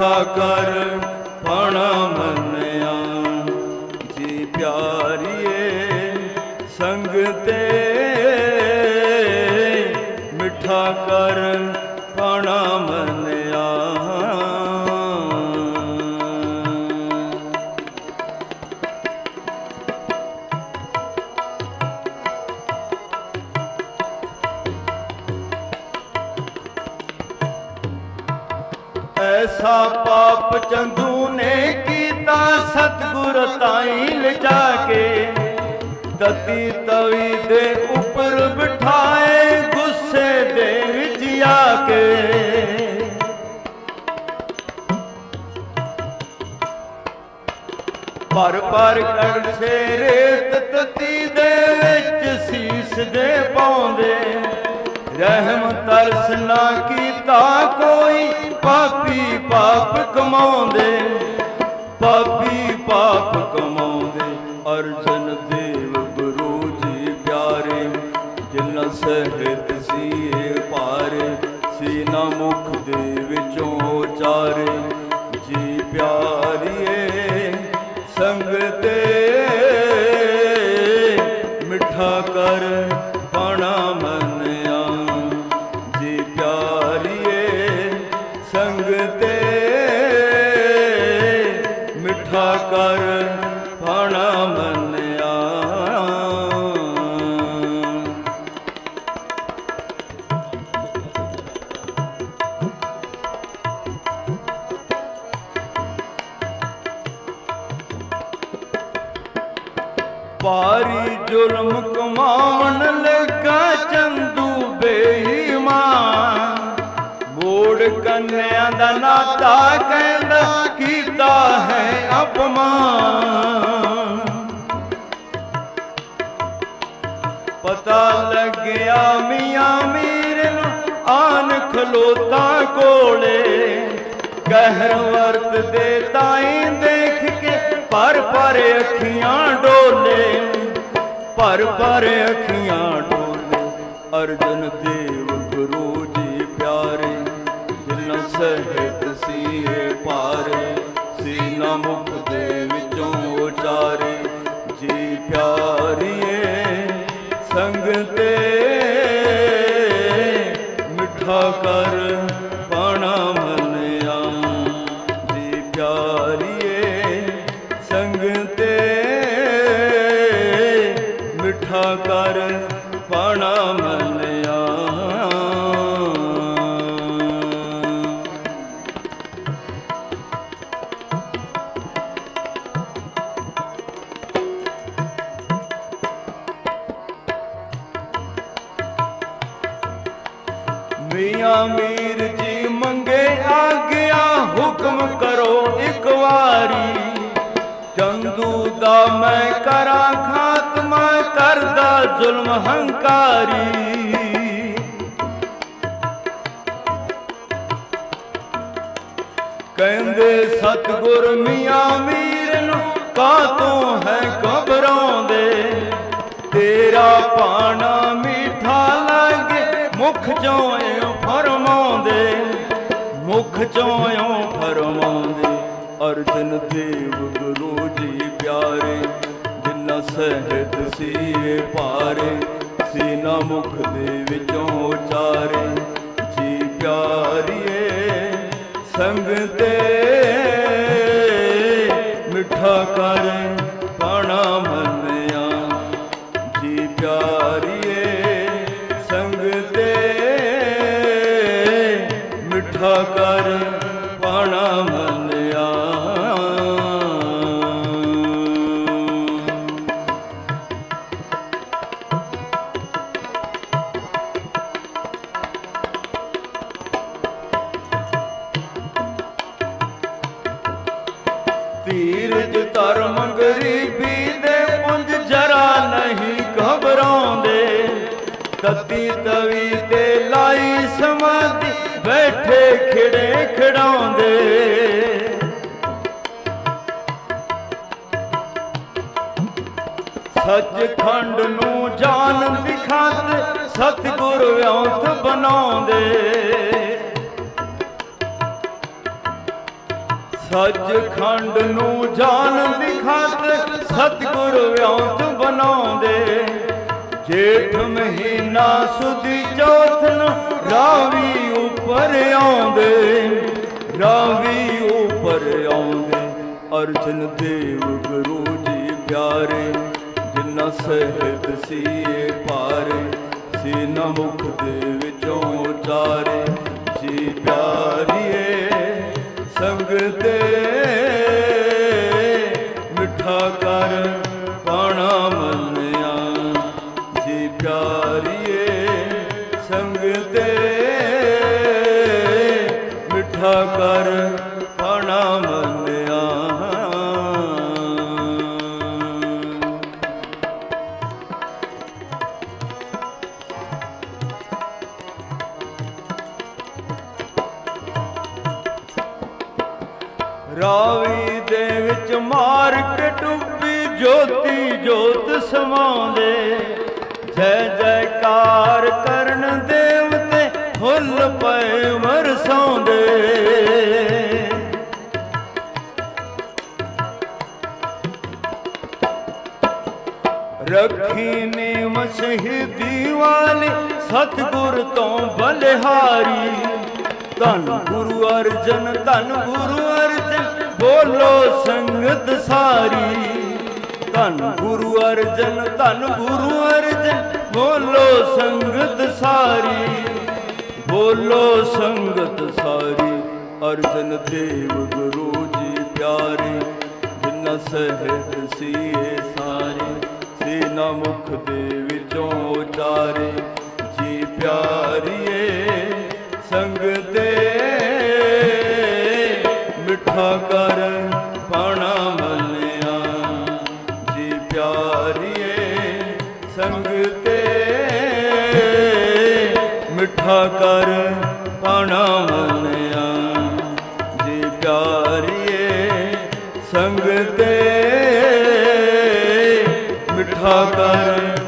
ਮਿੱਠਾ ਕਰ ਪਾਣਾ ਮੰਨਿਆ। ਜੀ ਪਿਆਰੀਏ ਸੰਗ ਤੇ ਮਿੱਠਾ ਕਰ ਪਾਣਾ ਮੰਨਿਆ। ਐਸਾ ਪਾਪ ਚੰਦੂ ਨੇ ਕੀਤਾ, ਸਤਗੁਰ ਤਾਈ ਲਿਜਾ ਕੇ। ਤਤੀ ਤਵੀ ਦੇ ਉੱਪਰ ਬਿਠਾਏ, ਗੁੱਸੇ ਦੇ ਵਿੱਚ ਆ ਕੇ। ਪਰ ਪਰ ਕੜਸੇ ਰੇਤ ਤਤੀ ਦੇ ਵਿੱਚ ਸੀਸ ਦੇ ਪਾਉਂਦੇ। ਰਹਿਮ ਤਰਸ ਨਾ ਕੀਤਾ ਕੋਈ। ਪਾਪੀ ਪਾਪ ਕਮਾਉਂਦੇ, ਪਾਪੀ ਪਾਪ ਕਮਾਉਂਦੇ। ਅਰਜਨ ਦੇਵ ਗੁਰੂ ਜੀ ਪਿਆਰੇ ਜਿਨ ਸਹਿਤ ਸੀਏ ਪਾਰੇ, ਸੀਨਾ ਮੁਖ ਦੇ ਵਿੱਚੋਂ ਚਾਰੇ ਜੀ ਪਿਆਰੀਏ ਸੰਗ ਤੇ ਮਿੱਠਾ ਕਰ ਪਾਣਾ ਪਾਰੀ ਜ਼ੁਲਮ ਕਮਾਉਣ ਲੱਗਾ ਚੰਦੂ ਬੇਈਮਾਨ। ਮੋੜ ਕੰਨਿਆਂ ਦਾ ਨਾਤਾ ਕਹਿੰਦਾ, ਕੀਤਾ ਹੈ ਅਪਮਾਨ। ਪਤਾ ਲੱਗਿਆ ਮੀਆਂ ਮੀਰ ਨੂੰ ਆਨ ਖਲੋਤਾ ਕੋਲੇ। ਕਹਿਰ ਵਰਤ ਦੇ ਤਾਈ ਦੇਖ ਕੇ ਪਰ ਪਰ ਅੱਖੀਆਂ ਭਰ ਪਰ ਅੱਖੀਆਂ ਡੋਲੇ ਅਰਜਨ ਦੇਵ ਗੁਰੂ ਜੀ ਪਿਆਰੇ ਜਿਨ ਸਹਿਤ ਹੁਕਮ ਕਰੋ ਇੱਕ ਵਾਰੀ। ਚੰਦੂ ਦਾ ਮੈਂ ਕਰਾਂ ਖਾਤਮਾ, ਕਰਦਾ ਜ਼ੁਲਮ ਹੰਕਾਰੀ। ਕਹਿੰਦੇ ਸਤਗੁਰ ਮੀਆਂ ਮੀਰ ਨੂੰ ਕਾ ਤੂੰ ਹੈ ਘਬਰਾਉਂਦੇ ਤੇਰਾ ਪਾਣਾ ਮਿੱਠਾ ਲੱਗੇ ਮੁਖ ਚੋਂ ਮੁਖ ਚੋਂ ਫਰਮਾਉਂਦੇ ਅਰਜਨ ਦੇਵ ਗੁਰੂ ਜੀ ਪਿਆਰੇ, ਜਿਨ੍ਹਾਂ ਸਹਿਤ ਸੀਏ ਪਾਰੇ, ਸੀਨਾ ਮੁਖ ਦੇ ਵਿੱਚੋਂ ਉਚਾਰੇ ਜੀ ਪਿਆਰੀਏ, ਸੰਗ ਤੇ ਮਿੱਠਾ ਕਰ। ਮਿੱਠਾ ਕਰ ਪਾਣਾ ਮੰਨਿਆ ਧੀਰਜ ਧਰਮ ਗਰੀਬੀ ਦੇ ਪੁੰਜ ਜਰਾ ਨਹੀਂ ਘਬਰਾਉਂਦੇ। ਤਤੀ ਤਵੀ ਤੇ ਲਾਈ ਖਿੜੇ ਖਿਡਾਉਂਦੇ। ਸੱਚਖੰਡ ਨੂੰ ਜਾਨ ਦੀ ਖਾਤਰ ਸਤਿਗੁਰ ਵਿਉਂਤ ਬਣਾਉਂਦੇ। ਸੱਚ ਖੰਡ ਨੂੰ ਜਾਨ ਦੀ ਖਾਤਰ ਸਤਿਗੁਰ ਵਿਉਂਤ ਬਣਾਉਂਦੇ। ਜੇਠ ਮਹੀਨਾ ਸੁਦੀ ਚੌਥ ਰਾਵੀ ਉੱਪਰ ਆਉਂਦੇ, ਅਰਜਨ ਦੇਵ ਗੁਰੂ ਜੀ ਪਿਆਰੇ ਜਿਨ੍ਹਾਂ ਸਹਿਤ ਸੀਏ ਪਾਰੇ, ਸੀਨਾ ਮੁਖ ਦੇ ਵਿੱਚੋਂ ਉਚਾਰੇ, ਜੀ ਪਿਆਰੀਏ, ਸੰਗ ਤੇ ਮਿੱਠਾ ਕਰ ਪਾਣਾ ਮੰਨਿਆ, ਜੀ ਪਿਆਰੀਏ, ਸੰਗ ਤੇ ਮਿੱਠਾ ਕਰ ਪਾਣਾ ਮੰਨਿਆ ਰਾਵੀ ਦੇ ਵਿੱਚ ਮਾਰ ਕੇ ਡੁੱਬੀ ਜੋਤੀ ਜੋਤ ਸਮਾਉਂਦੇ ਰੱਖੀ ਨੇ ਮਸ਼ਹੀਦੀ ਵਾਲੀ ਸਤਿਗੁਰ ਤੋਂ ਬਲਿਹਾਰੀ। ਧੰਨ ਗੁਰੂ ਅਰਜਨ, ਧੰਨ ਗੁਰੂ ਅਰਜਨ, ਬੋਲੋ ਸੰਗਤ ਸਾਰੀ। ਧੰਨ ਗੁਰੂ ਅਰਜਨ, ਧੰਨ ਗੁਰੂ ਅਰਜਨ, ਬੋਲੋ ਸੰਗਤ ਸਾਰੀ। ਬੋਲੋ ਸੰਗਤ ਸਾਰੀ, ਅਰਜਨ ਦੇਵ ਗੁਰੂ ਜੀ ਪਿਆਰੇ, ਜਿਨ੍ਹਾਂ ਸਹਿਤ ਸੀਏ ਮੁਖ ਦੇ ਵਿੱਚੋਂ ਉਚਾਰੇ, ਜੀ ਪਿਆਰੀਏ, ਸੰਗ ਤੇ ਮਿੱਠਾ ਕਰ ਪਾਣਾ ਮਲਿਆ। ਜੀ ਪਿਆਰੀਏ, ਸੰਗ ਤੇ ਮਿੱਠਾ ਕਰ ਪਾਣਾ ਮਲਿਆ। ਜੀ ਪਿਆਰੀਏ, ਸੰਗ ਤੇ ढाकर